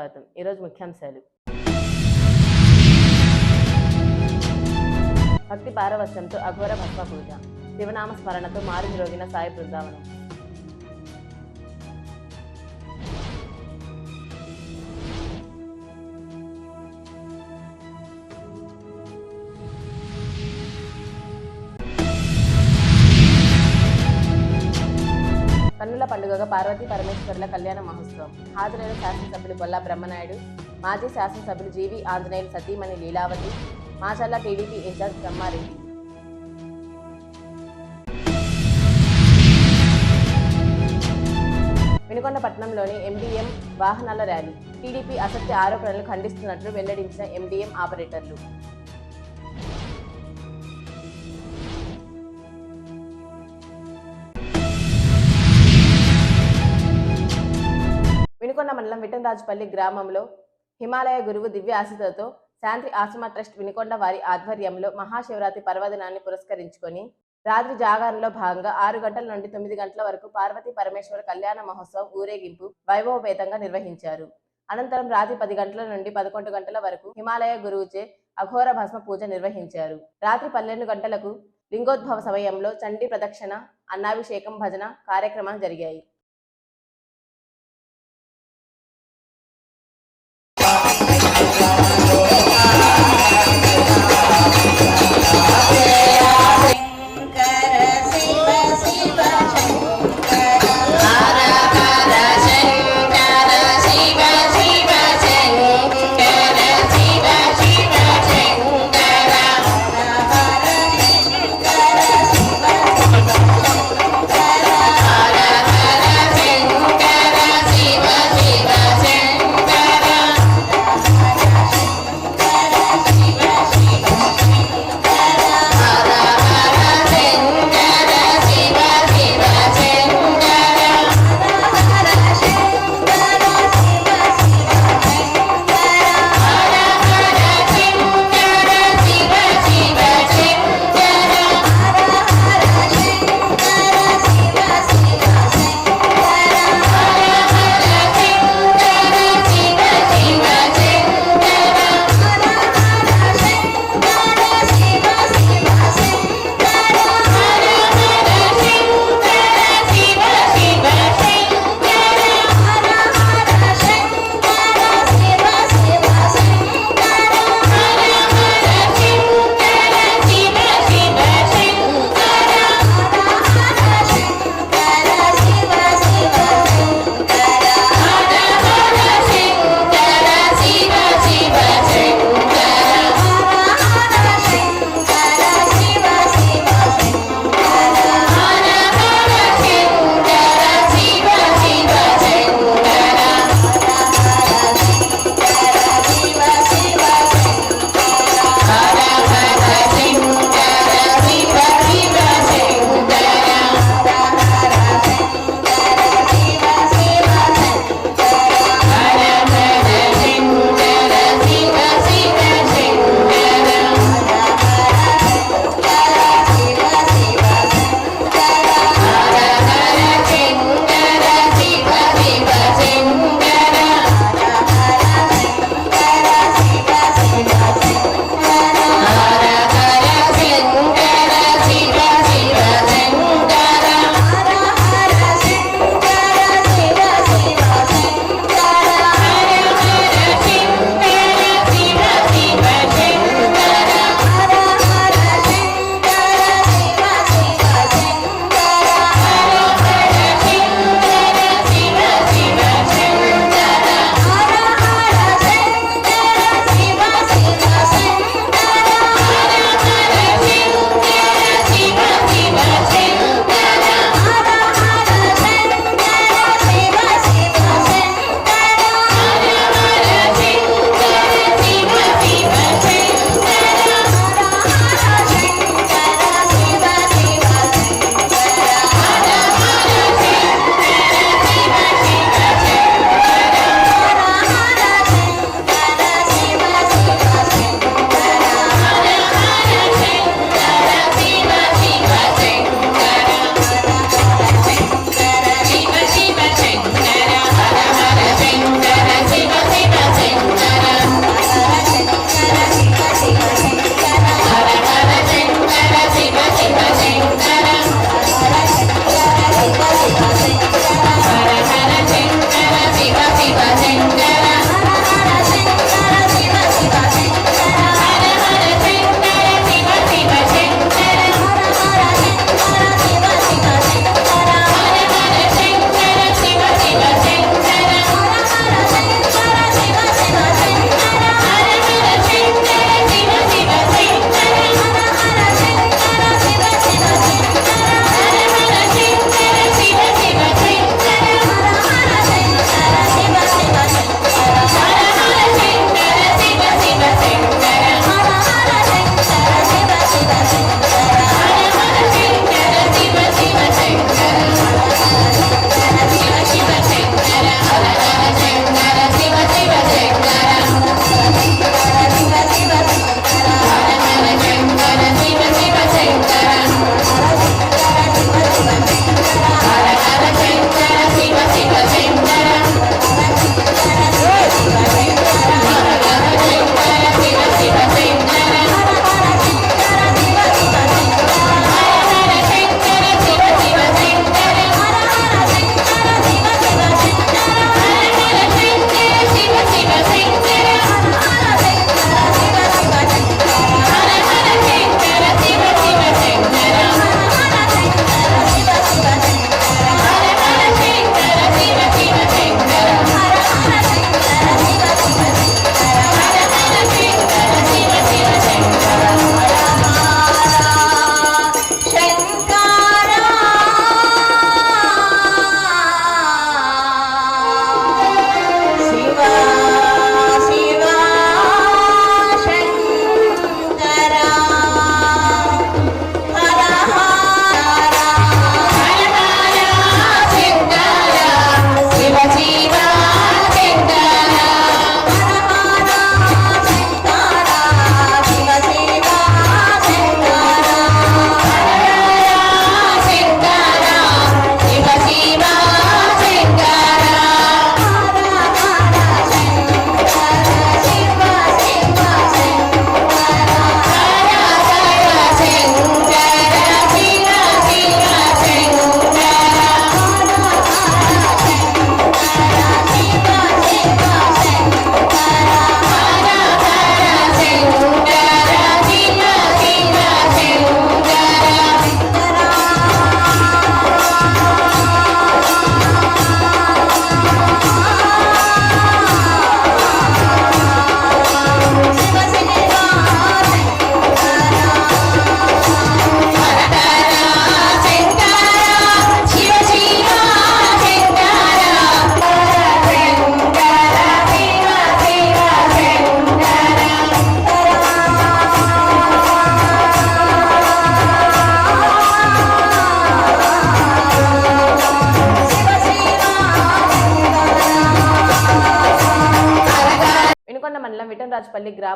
స్వాగతం. ఈరోజు ముఖ్యాంశాలు. భక్తి పారవశ్యంతో అఘోర భస్మ పూజ. శివనామ స్మరణతో మారి రోగిన సాయి బృందావనం. కన్నుల పండుగగా పార్వతీ పరమేశ్వరుల కళ్యాణ మహోత్సవం. హాజరైన శాసనసభ్యులు బొల్లా బ్రహ్మనాయుడు మాజీ శాసనసభ్యులు జీవి ఆంజనేయులు సతీమణి లీలావతి మాచల్ల టీడీపీ ఇన్ఛార్జ్ బ్రహ్మారెడ్డి. వినుకొండపట్నంలోని ఎండిఎం వాహనాల ర్యాలీ. టీడీపీ అసత్య ఆరోపణలు ఖండిస్తున్నట్లు వెల్లడించిన ఎండిఎం ఆపరేటర్లు. వినుకొండ మండలం విఠనరాజుపల్లి గ్రామంలో హిమాలయ గురువు దివ్య ఆశీస్సులతో శాంతి ఆశ్రమ ట్రస్ట్ వినుకొండ వారి ఆధ్వర్యంలో మహాశివరాత్రి పర్వదినాన్ని పురస్కరించుకొని రాత్రి జాగారంలో భాగంగా ఆరు గంటల నుండి తొమ్మిది గంటల వరకు పార్వతీ పరమేశ్వర కళ్యాణ మహోత్సవం ఊరేగింపు వైభవపేతంగా నిర్వహించారు. అనంతరం రాత్రి పది గంటల నుండి పదకొండు గంటల వరకు హిమాలయ గురువుచే అఘోర భస్మ పూజ నిర్వహించారు. రాత్రి పన్నెండు గంటలకు లింగోద్భవ సమయంలో చండీ ప్రదక్షిణ అన్నాభిషేకం భజన కార్యక్రమాలు జరిగాయి.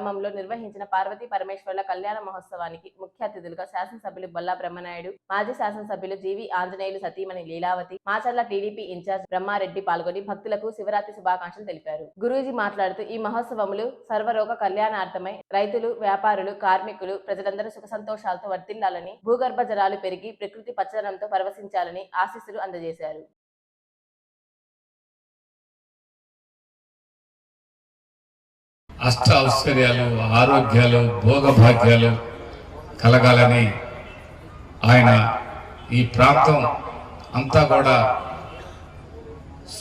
గ్రామంలో నిర్వహించిన పార్వతీ పరమేశ్వర్ల కళ్యాణ మహోత్సవానికి ముఖ్య అతిథులుగా శాసనసభ్యులు బొల్లా బ్రహ్మనాయుడు మాజీ శాసనసభ్యులు జీవి ఆంజనేయులు సతీమణి లీలావతి మాచర్ల టీడీపీ ఇన్ఛార్జ్ బ్రహ్మారెడ్డి పాల్గొని భక్తులకు శివరాత్రి శుభాకాంక్షలు తెలిపారు. గురూజీ మాట్లాడుతూ ఈ మహోత్సవములు సర్వరోగ కళ్యాణార్థమై రైతులు వ్యాపారులు కార్మికులు ప్రజలందరూ సుఖ సంతోషాలతో వర్తిల్లాలని భూగర్భ జలాలు పెరిగి ప్రకృతి పచ్చదనంతో పరవశించాలని ఆశీస్సులు అందజేశారు. అష్ట ఐశ్వర్యాలు ఆరోగ్యాలు భోగభాగ్యాలు కలగాలని ఆయన ఈ ప్రాంతం అంతా కూడా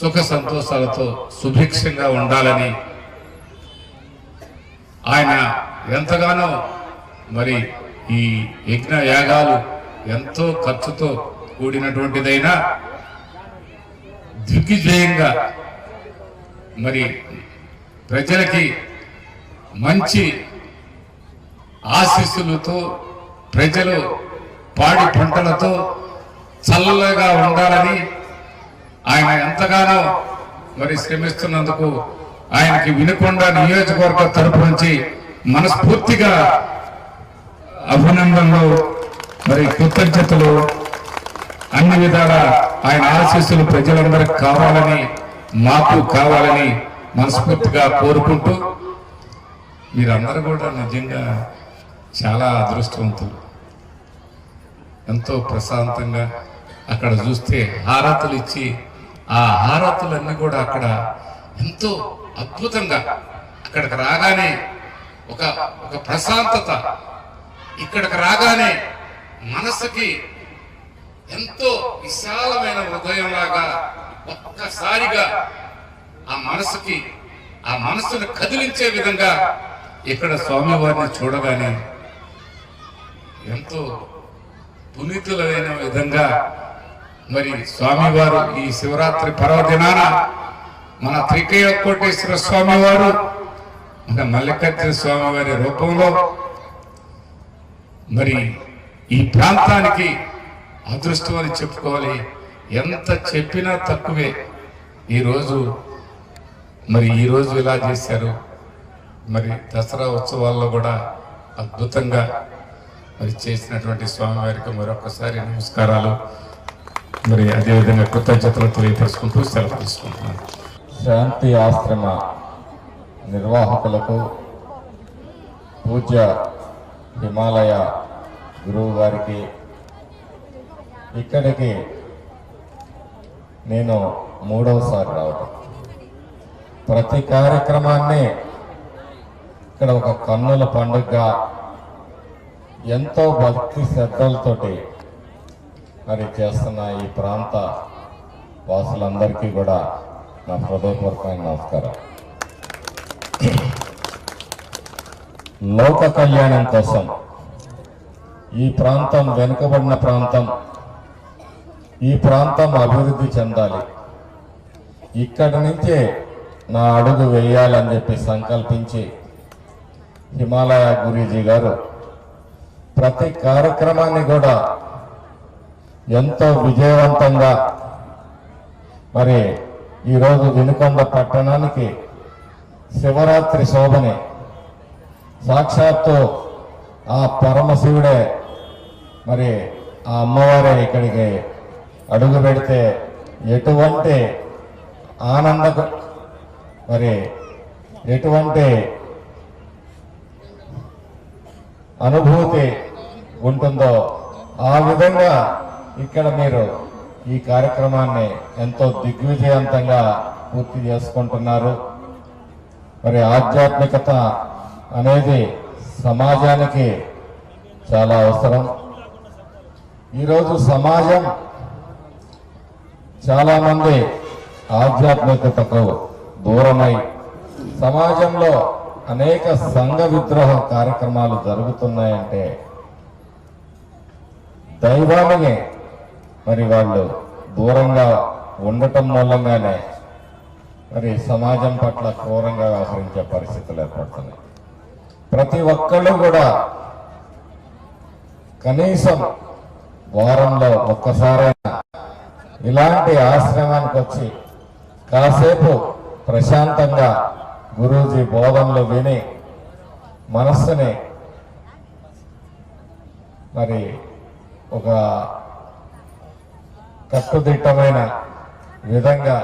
సుఖ సంతోషాలతో సుభిక్షంగా ఉండాలని ఆయన ఎంతగానో మరి ఈ యజ్ఞ యాగాలు ఎంతో ఖర్చుతో కూడినటువంటిదైనా దిగ్విజయంగా మరి ప్రజలకి మంచి ఆశీస్సులతో ప్రజలు పాడి పంటలతో చల్లగా ఉండాలని ఆయన ఎంతగానో మరి శ్రమిస్తున్నందుకు ఆయనకి వినుకొండ నియోజకవర్గ తరపు నుంచి మనస్ఫూర్తిగా అభినందనలు మరి కృతజ్ఞతలు. అన్ని విధాల ఆయన ఆశీస్సులు ప్రజలందరికి కావాలని మాకు కావాలని మనస్ఫూర్తిగా కోరుకుంటూ మీరందరూ కూడా నిజంగా చాలా అదృష్టవంతులు. ఎంతో ప్రశాంతంగా అక్కడ చూస్తే హారతులు ఇచ్చి ఆ హారతులన్నీ కూడా అక్కడ ఎంతో అద్భుతంగా అక్కడికి రాగానే ఒక ఒక ప్రశాంతత ఇక్కడికి రాగానే మనసుకి ఎంతో విశాలమైన హృదయంలాగా ఒక్కసారిగా ఆ మనసుకి ఆ మనసును కదిలించే విధంగా ఇక్కడ స్వామివారిని చూడగానే ఎంతో పునీతులైన విధంగా మరి స్వామివారు ఈ శివరాత్రి పర్వదినాన మన త్రికయ కోటేశ్వర స్వామివారు మన మల్లికార్జున స్వామివారి రూపంలో మరి ఈ ప్రాంతానికి అదృష్టం అని చెప్పుకోవాలి. ఎంత చెప్పినా తక్కువే. ఈరోజు మరి ఈరోజు ఇలా చేశారు. మరి దసరా ఉత్సవాల్లో కూడా అద్భుతంగా మరి చేసినటువంటి స్వామివారికి మరొకసారి నమస్కారాలు. మరి అదేవిధంగా కృతజ్ఞతలు తెలియపరుచుకుంటూ సెలవు తీసుకుంటున్నాను. శాంతి ఆశ్రమ నిర్వాహకులకు పూజ్య హిమాలయ గురువు గారికి ఇక్కడికి నేను మూడవసారి రావటం. ప్రతి కార్యక్రమాన్ని ఇక్కడ ఒక కన్నుల పండుగగా ఎంతో భక్తి శ్రద్ధలతోటి మరి చేస్తున్న ఈ ప్రాంత వాసులందరికీ కూడా నా హృదయపూర్వకమైన నమస్కారం. లోక కళ్యాణం కోసం ఈ ప్రాంతం వెనుకబడిన ప్రాంతం ఈ ప్రాంతం అభివృద్ధి చెందాలి. ఇక్కడి నుంచే నా అడుగు వేయాలని చెప్పి సంకల్పించి హిమాలయ గురీజీ గారు ప్రతి కార్యక్రమాన్ని కూడా ఎంతో విజయవంతంగా మరి ఈరోజు వినుకొండ పట్టణానికి శివరాత్రి శోభని సాక్షాత్తు ఆ పరమశివుడే మరి ఆ అమ్మవారే ఇక్కడికి అడుగు పెడితే ఎటువంటి ఆనంద మరి ఎటువంటి అనుభూతి ఉంటుందో ఆ విధంగా ఇక్కడ మీరు ఈ కార్యక్రమాన్ని ఎంతో దిగ్విజయవంతంగా పూర్తి చేసుకుంటున్నారు. మరి ఆధ్యాత్మికత అనేది సమాజానికి చాలా అవసరం. ఈరోజు సమాజం చాలామంది ఆధ్యాత్మికతకు దూరమై సమాజంలో అనేక సంఘ విద్రోహ కార్యక్రమాలు జరుగుతున్నాయంటే దైవాలని మరి వాళ్ళు దూరంగా ఉండటం మూలంగానే మరి సమాజం పట్ల క్రూరంగా వ్యవహరించే పరిస్థితులు ఏర్పడుతున్నాయి. ప్రతి ఒక్కళ్ళు కూడా కనీసం వారంలో ఒక్కసారైనా ఇలాంటి ఆశ్రమానికి వచ్చి కాసేపు ప్రశాంతంగా గురూజీ బోధనలు విని మనస్సుని మరి ఒక కట్టుదిట్టమైన విధంగా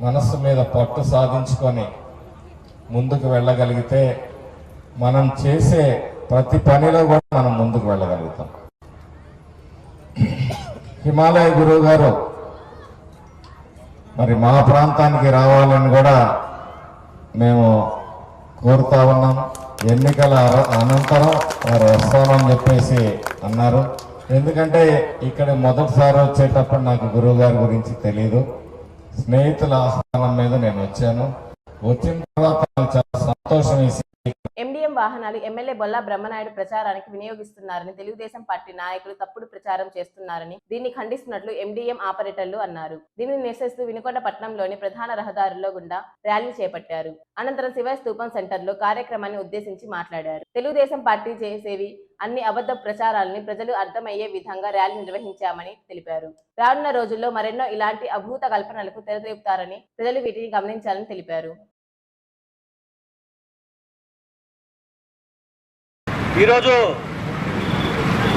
మనస్సు మీద పట్టు సాధించుకొని ముందుకు వెళ్ళగలిగితే మనం చేసే ప్రతి పనిలో కూడా మనం ముందుకు వెళ్ళగలుగుతాం. హిమాలయ గురువు గారు మరి మా ప్రాంతానికి రావాలని కూడా మేము కోరుతా ఉన్నాం. ఎన్నికల అనంతరం వారు వస్తామని చెప్పేసి అన్నారు. ఎందుకంటే ఇక్కడ మొదటిసారి వచ్చేటప్పుడు నాకు గురువు గారి గురించి తెలియదు స్నేహితుల ఆహ్వానం మీద నేను వచ్చాను. వచ్చిన తర్వాత చాలా సంతోషం వేసి ఎండిఎం వాహనాలు ఎమ్మెల్యే బొల్లా బ్రహ్మనాయుడు ప్రచారానికి వినియోగిస్తున్నారని తెలుగుదేశం పార్టీ నాయకులు తప్పుడు ప్రచారం చేస్తున్నారని దీన్ని ఖండిస్తున్నట్లు ఎండిఎం ఆపరేటర్లు అన్నారు. దీనిని నిరసిస్తూ వినుకొండ పట్టణంలోని ప్రధాన రహదారుల్లో గుండా ర్యాలీ చేపట్టారు. అనంతరం శివ స్థూపం సెంటర్లో కార్యక్రమాన్ని ఉద్దేశించి మాట్లాడారు. తెలుగుదేశం పార్టీ చేసేవి అన్ని అబద్ధ ప్రచారాలని ప్రజలు అర్థమయ్యే విధంగా ర్యాలీ నిర్వహించామని తెలిపారు. రానున్న రోజుల్లో మరెన్నో ఇలాంటి అభూత కల్పనలకు తెరతీపుతారని ప్రజలు వీటిని గమనించాలని తెలిపారు. ఈరోజు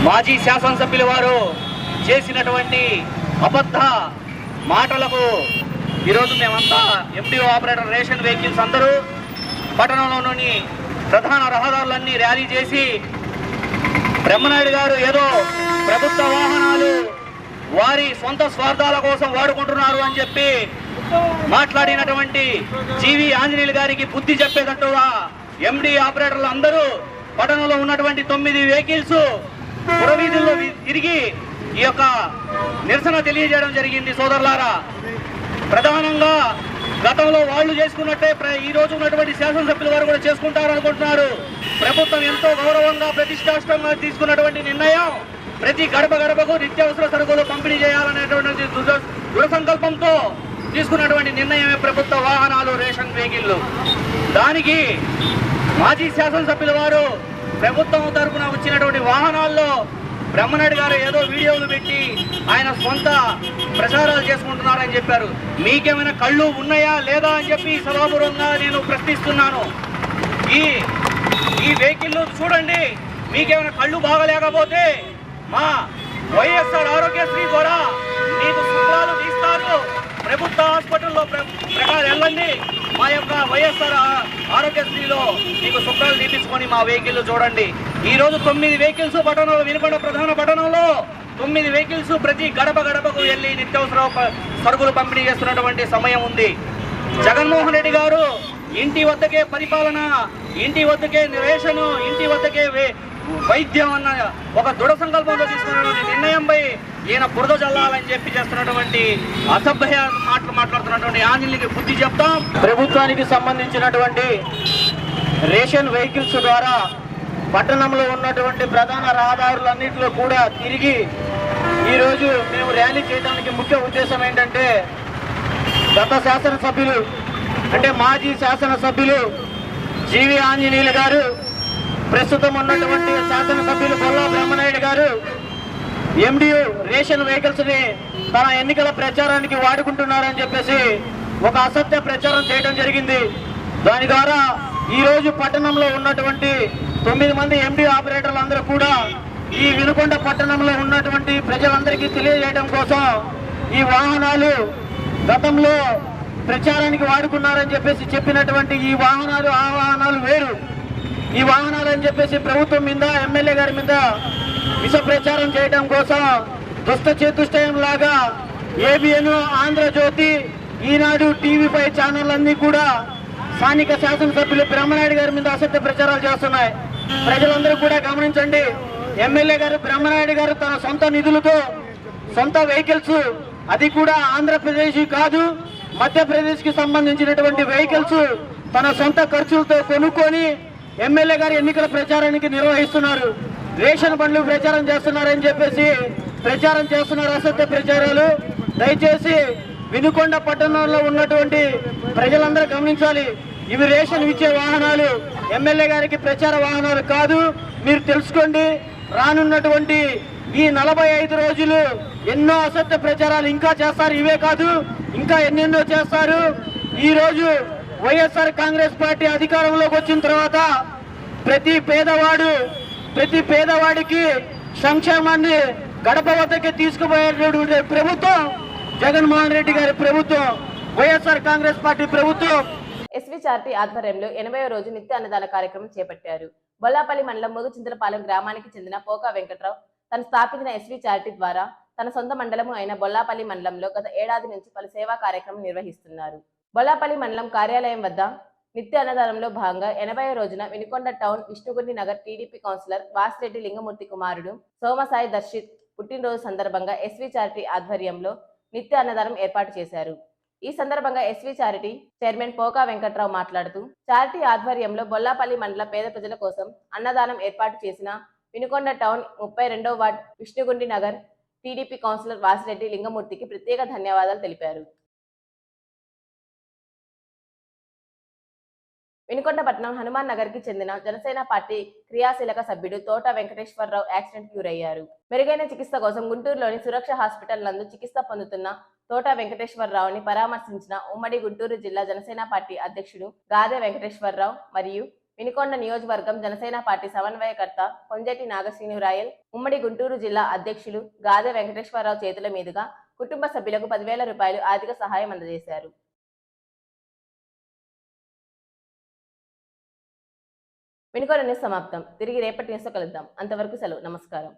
మాజీ శాసనసభ్యుల వారు చేసినటువంటి అబద్ధ మాటలకు ఈరోజు మేమంతా ఎండిఓ ఆపరేటర్ రేషన్ వెహికల్స్ అందరూ పట్టణంలోని ప్రధాన రహదారులన్నీ ర్యాలీ చేసి బ్రహ్మనాయుడు గారు ఏదో ప్రభుత్వ వాహనాలు వారి సొంత స్వార్థాల కోసం వాడుకుంటున్నారు అని చెప్పి మాట్లాడినటువంటి జీవి ఆంజనేయులు గారికి బుద్ధి చెప్పేటట్టుగా ఎండి ఆపరేటర్లు అందరూ పట్టణంలో ఉన్నటువంటి తొమ్మిది వెహికల్స్ పురవీధుల్లో తిరిగి ఈ యొక్క నిరసన తెలియజేయడం జరిగింది సోదరులారా. ప్రధానంగా గతంలో వాళ్ళు చేసుకున్నట్టే ప్ర- ఈ రోజు ఉన్నటువంటి శాసనసభ్యుల వారు కూడా చేసుకుంటారు అనుకుంటున్నారు. ప్రభుత్వం ఎంతో గౌరవంగా ప్రతిష్టాష్టంగా తీసుకున్నటువంటి నిర్ణయం ప్రతి గడప గడపకు నిత్యావసర సరుకులు పంపిణీ చేయాలనేటువంటి దృఢ- దృఢ సంకల్పంతో తీసుకున్నటువంటి నిర్ణయమే ప్రభుత్వ వాహనాలు రేషన్ వెహికల్లు. దానికి మాజీ శాసనసభ్యుల వారు ప్రభుత్వం తరపున వచ్చినటువంటి వాహనాల్లో బ్రహ్మనాయుడు గారు ఏదో వీడియోలు పెట్టి ఆయన సొంత ప్రచారాలు చేసుకుంటున్నారని చెప్పారు. మీకేమైనా కళ్ళు ఉన్నాయా లేదా అని చెప్పి సభాపూర్వంగా నేను ప్రశ్నిస్తున్నాను. ఈ ఈ వెహికల్ చూడండి. మీకేమైనా కళ్ళు బాగలేకపోతే మా వైఎస్ఆర్ ఆరోగ్యశ్రీ ద్వారా మీకు సూత్రాలు తీస్తారు. ప్రభుత్వ హాస్పిటల్లో ప్ర- ప్రకారం వెళ్ళండి. మా యొక్క వైఎస్ఆర్ ఆరోగ్యశ్రీలో మీకు శుభ్రాలు తీపించుకొని మా వెహికల్ చూడండి. ఈ రోజు తొమ్మిది వెహికల్స్ పట్టణంలో వినుకొండ ప్రధాన పట్టణంలో తొమ్మిది వెహికల్స్ ప్రతి గడప గడపకు వెళ్ళి నిత్యావసర ప- సరుకులు పంపిణీ చేస్తున్నటువంటి సమయం ఉంది. జగన్మోహన్ రెడ్డి గారు ఇంటి వద్దకే పరిపాలన ఇంటి వద్దకే రేషను ఇంటి వద్దకే వే- వైద్యం అన్న ఒక దృఢ సంకల్పంతో తీసుకున్నటువంటి నిర్ణయంపై ఈయన బురద చల్లాలని చెప్పి చేస్తున్నటువంటి అసభ్య మాటలు మాట్లాడుతున్నటువంటి ఆంజనేయులకి బుద్ధి చెప్తాం. ప్రభుత్వానికి సంబంధించినటువంటి రేషన్ వెహికల్స్ ద్వారా పట్టణంలో ఉన్నటువంటి ప్రధాన రహదారులన్నింటిలో కూడా తిరిగి ఈరోజు మేము ర్యాలీ చేయడానికి ముఖ్య ఉద్దేశం ఏంటంటే గత శాసనసభ్యులు అంటే మాజీ శాసనసభ్యులు జీవి ఆంజనేయులు గారు ప్రస్తుతం ఉన్నటువంటి శాసనసభ్యులు బొల్లా బ్రహ్మనాయుడు గారు ఎండియు రేషన్ వెహికల్స్ని తన ఎన్నికల ప్రచారానికి వాడుకుంటున్నారని చెప్పేసి ఒక అసత్య ప్రచారం చేయడం జరిగింది. దాని ద్వారా ఈ రోజు పట్టణంలో ఉన్నటువంటి తొమ్మిది మంది ఎండి ఆపరేటర్లందరూ కూడా ఈ వినుకొండ పట్టణంలో ఉన్నటువంటి ప్రజలందరికీ తెలియజేయడం కోసం ఈ వాహనాలు గతంలో ప్రచారానికి వాడుకున్నారని చెప్పేసి చెప్పినటువంటి ఈ వాహనాలు ఆ వాహనాలు వేరు. ఈ వాహనాలు అని చెప్పేసి ప్రభుత్వం మీద ఎమ్మెల్యే గారి మీద విష ప్రచారం చేయడం కోసం దుష్ట చేతుష్టయం లాగా ఏబిఎన్ ఆంధ్రజ్యోతి ఈనాడు టీవీపై ఛానళ్ళన్నీ కూడా స్థానిక శాసనసభ్యులు బ్రహ్మనాయుడు గారి మీద అసత్య ప్రచారాలు చేస్తున్నాయి. ప్రజలందరూ కూడా గమనించండి ఎమ్మెల్యే గారు బ్రహ్మనాయుడు గారు తన సొంత నిధులతో సొంత వెహికల్స్ అది కూడా ఆంధ్రప్రదేశ్ కాదు మధ్యప్రదేశ్కి సంబంధించినటువంటి వెహికల్స్ తన సొంత ఖర్చులతో కొనుక్కొని ఎమ్మెల్యే గారి ఎన్నికల ప్రచారానికి నిర్వహిస్తున్నారు. రేషన్ బండ్లు ప్రచారం చేస్తున్నారని చెప్పేసి ప్రచారం చేస్తున్నారు అసత్య ప్రచారాలు. దయచేసి వినుకొండ పట్టణంలో ఉన్నటువంటి ప్రజలందరూ గమనించాలి. ఇవి రేషన్ ఇచ్చే వాహనాలు ఎమ్మెల్యే గారికి ప్రచార వాహనాలు కాదు. మీరు తెలుసుకోండి రానున్నటువంటి ఈ నలభై ఐదు రోజులు ఎన్నో అసత్య ప్రచారాలు ఇంకా చేస్తారు. ఇవే కాదు ఇంకా ఎన్నెన్నో చేస్తారు. ఈరోజు వైఎస్ఆర్ కాంగ్రెస్ పార్టీ అధికారంలోకి వచ్చిన తర్వాత ప్రతి పేదవాడు ప్రతి పేదవాడికి సంక్షేమాన్ని గడప వద్దకి తీసుకుపోయేటటువంటి ప్రభుత్వం జగన్మోహన్ రెడ్డి గారి ప్రభుత్వం వైఎస్ఆర్ కాంగ్రెస్ పార్టీ ప్రభుత్వం. ఎస్విచార్టీ ఆధ్వర్యంలో ఎనభై రోజు నిత్య అన్నదాన కార్యక్రమం చేపట్టారు. బొల్లాపల్లి మండలం ముగుచింతలపాలెం గ్రామానికి చెందిన పోకా వెంకట్రావు తను స్థాపించిన ఎస్వి చారిటీ ద్వారా తన సొంత మండలము అయిన బొల్లాపల్లి మండలంలో గత ఏడాది నుంచి పలు సేవా కార్యక్రమం నిర్వహిస్తున్నారు. బొల్లాపల్లి మండలం కార్యాలయం వద్ద నిత్య అన్నదానంలో భాగంగా ఎనభై రోజున Vinukonda town Vishnugundi Nagar TDP councillor Vasireddy Lingamurthy కుమారుడు సోమసాయి దర్శిత్ పుట్టినరోజు సందర్భంగా ఎస్వి చారిటీ ఆధ్వర్యంలో నిత్య అన్నదానం ఏర్పాటు చేశారు. ఈ సందర్భంగా SV charity chairman Poka Venkatrao మాట్లాడుతూ చారిటీ ఆధ్వర్యంలో బొల్లాపల్లి మండల పేద ప్రజల కోసం అన్నదానం ఏర్పాటు చేసిన వినుకొండ టౌన్ ముప్పై రెండో ward Vishnugundi Nagar TDP councillor Vasireddy లింగమూర్తికి ప్రత్యేక ధన్యవాదాలు తెలిపారు. వినుకొండపట్నం హనుమాన్ నగర్కి చెందిన జనసేన పార్టీ క్రియాశీలక సభ్యుడు తోట వెంకటేశ్వరరావు యాక్సిడెంట్కి గురయ్యారు. మెరుగైన చికిత్స కోసం గుంటూరులోని సురక్ష హాస్పిటల్ నందు చికిత్స పొందుతున్న తోట వెంకటేశ్వరరావుని పరామర్శించిన ఉమ్మడి గుంటూరు జిల్లా జనసేన పార్టీ అధ్యక్షుడు గాదె వెంకటేశ్వరరావు మరియు వినుకొండ నియోజకవర్గం జనసేన పార్టీ సమన్వయకర్త కొంజటి నాగశ్రీనురాయల్ ఉమ్మడి గుంటూరు జిల్లా అధ్యక్షులు గాదె వెంకటేశ్వరరావు చేతుల మీదుగా కుటుంబ సభ్యులకు పదివేల రూపాయలు ఆర్థిక సహాయం అందజేశారు. వినుకొండ సమాప్తం. తిరిగి రేపటి న్యూస్లో కలుద్దాం. అంతవరకు సెలవు. నమస్కారం.